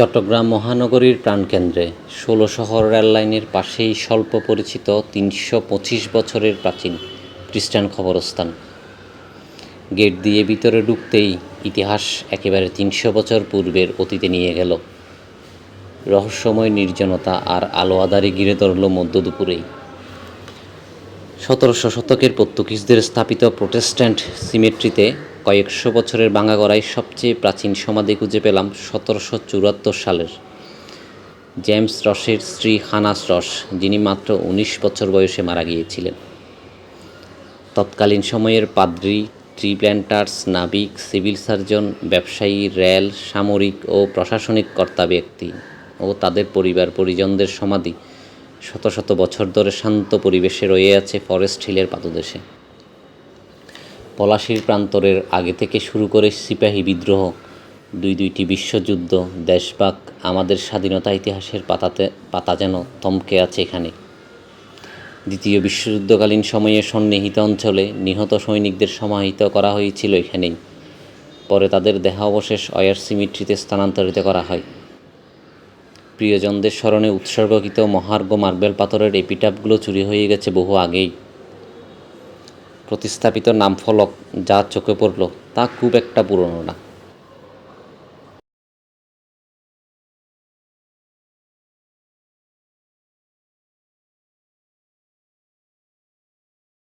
চট্টগ্রাম মহানগরীর প্রাণকেন্দ্রে ষোলো শহর রেললাইনের পাশেই স্বল্প পরিচিত তিনশো পঁচিশ বছরের প্রাচীন খ্রিস্টান খবরস্থান গেট দিয়ে ভিতরে ঢুকতেই ইতিহাস একেবারে তিনশো বছর পূর্বের অতীতে নিয়ে গেল। রহস্যময় নির্জনতা আর আলো আধারে ঘিরে ধরল মধ্য দুপুরেই। সতেরোশো শতকের পর্তুগিজদের স্থাপিত প্রোটেস্ট্যান্ট সিমেট্রিতে কয়েকশো বছরের ভাঙাগড়ায় সবচেয়ে প্রাচীন সমাধি খুঁজে পেলাম সতেরোশো চুয়াত্তর সালের। জেমস রসের স্ত্রী হানাস রস, যিনি মাত্র উনিশ বছর বয়সে মারা গিয়েছিলেন। তৎকালীন সময়ের পাদ্রি ট্রি প্ল্যান্টার্স নাবিক, সিভিল সার্জন, ব্যবসায়ী, রেল, সামরিক ও প্রশাসনিক কর্তা ব্যক্তি ও তাদের পরিবার পরিজনদের সমাধি শত শত বছর ধরে শান্ত পরিবেশে রয়ে আছে ফরেস্ট হিলের পাদদেশে। পলাশির প্রান্তরের আগে থেকে শুরু করে সিপাহী বিদ্রোহ, দুই দুইটি বিশ্বযুদ্ধ দেশবাক আমাদের স্বাধীনতা ইতিহাসের পাতাতে, পাতা যেন থমকে আছে এখানে। দ্বিতীয় বিশ্বযুদ্ধকালীন সময়ে সন্নিহিত অঞ্চলে নিহত সৈনিকদের সমাহিত করা হয়েছিল এখানেই। পরে তাদের দেহাবশেষ অয়ার সিমিট্রিতে স্থানান্তরিত করা হয়। প্রিয়জনদের স্মরণে উৎসর্গকৃত মহার্ঘ মার্বেল পাথরের এপিটাপগুলো চুরি হয়ে গেছে বহু আগেই। প্রতিস্থাপিত নাম ফলক যা চোখে পড়ল তা খুব একটা পুরনো না।